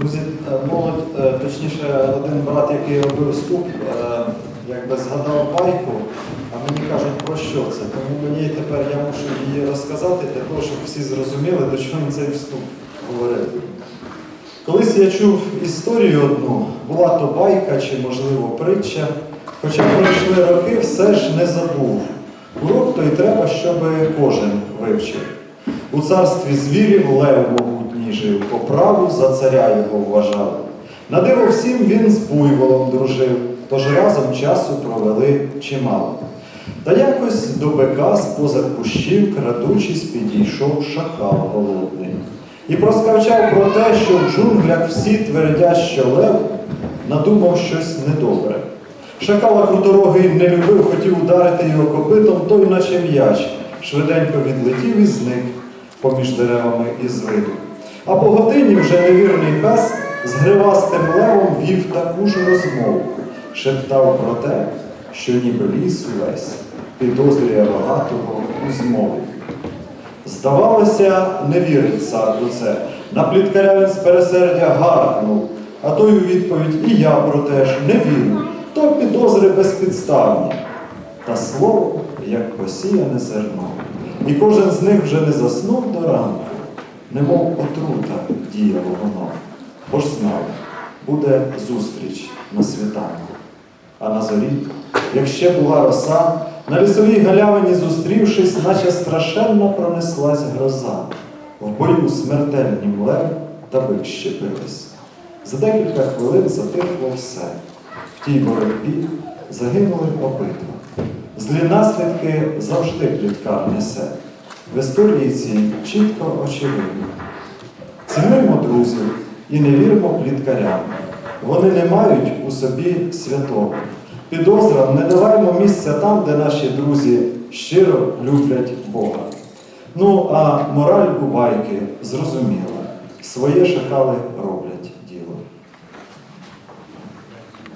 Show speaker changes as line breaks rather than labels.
Е, молодь, е, точніше, один брат, який робив вступ, е, якби згадав байку, а мені кажуть, про що це. Тому мені тепер я мушу її розказати для того, щоб всі зрозуміли, до чого цей вступ говорив. Колись я чув історію одну, була то байка чи, можливо, притча, хоча пройшли роки, все ж не забув. Урок той треба, щоб кожен вивчив. У царстві звірів лев могутній жив, по праву за царя його вважали. На диво всім він з буйволом дружив, тож разом часу провели чимало. Та якось до бика з поза кущів, крадучись, підійшов шакал голодний. І проскавчав про те, що в джунглях всі твердять, що лев надумав щось недобре. Шакала круторогий не любив, хотів ударити його копитом, той наче м'яч, швиденько відлетів і зник поміж деревами із виду. А по годині вже невірний пес з гривастим левом вів таку ж розмову, шептав про те, що ніби ліс увесь підозрює багатого у змові. Здавалося, не вірить цар у це. На пліткаря він з пересердя гаркнув, а той у відповідь і я про те ж не вірю, то підозри безпідставні. Та слово, як посіяне зерно. І кожен з них вже не заснув до ранку, немов отрута діяло воно. Бо ж знав, буде зустріч на світанку. А на зорі, як ще була роса, на лісовій галявині зустрівшись, наче страшенно пронеслась гроза. В бою смертельнім лев та бик щепились. За декілька хвилин затихло все. В тій боротьбі загинули обидва. Злі наслідки завжди пліткар несе. В історії цій чітко очевидно. Цінуємо друзів і не віримо пліткарям. Вони не мають у собі святого. Підозрам не даваємо місця там, де наші друзі щиро люблять Бога. Ну а мораль у байки зрозуміла. Своє шакали роблять.